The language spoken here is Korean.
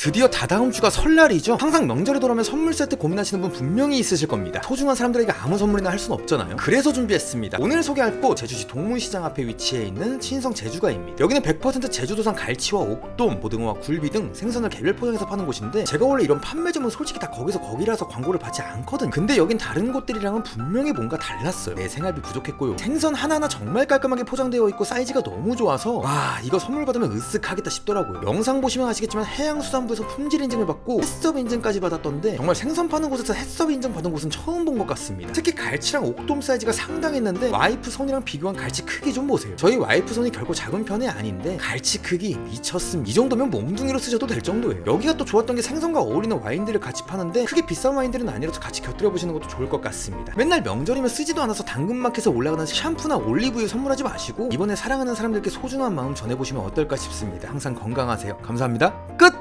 드디어 다다음 주가 설날이죠. 항상 명절이 돌아오면 선물 세트 고민하시는 분 분명히 있으실 겁니다. 소중한 사람들에게 아무 선물이나 할 수는 없잖아요. 그래서 준비했습니다. 오늘 소개할 곳 제주시 동문시장 앞에 위치해 있는 신성 제주가입니다. 여기는 100% 제주도산 갈치와 옥돔, 고등어와 굴비 등 생선을 개별 포장해서 파는 곳인데 제가 원래 이런 판매점은 솔직히 다 거기서 거기라서 광고를 받지 않거든. 근데 여긴 다른 곳들이랑은 분명히 뭔가 달랐어요. 내 생활비 부족했고요. 생선 하나하나 정말 깔끔하게 포장되어 있고 사이즈가 너무 좋아서 와 이거 선물 받으면 으쓱하겠다 싶더라고요. 영상 보시면 아시겠지만 해양수산 부에서 품질 인증을 받고 햇섭 인증까지 받았던데 정말 생선 파는 곳에서 햇섭 인증 받은 곳은 처음 본 것 같습니다. 특히 갈치랑 옥돔 사이즈가 상당했는데 와이프 손이랑 비교한 갈치 크기 좀 보세요. 저희 와이프 손이 결코 작은 편이 아닌데 갈치 크기 미쳤음. 이 정도면 몽둥이로 쓰셔도 될 정도예요. 여기가 또 좋았던 게 생선과 어울리는 와인들을 같이 파는데 크게 비싼 와인들은 아니라서 같이 곁들여 보시는 것도 좋을 것 같습니다. 맨날 명절이면 쓰지도 않아서 당근마켓에 올라가는 샴푸나 올리브유 선물하지 마시고 이번에 사랑하는 사람들께 소중한 마음 전해보시면 어떨까 싶습니다. 항상 건강하세요. 감사합니다. 끝!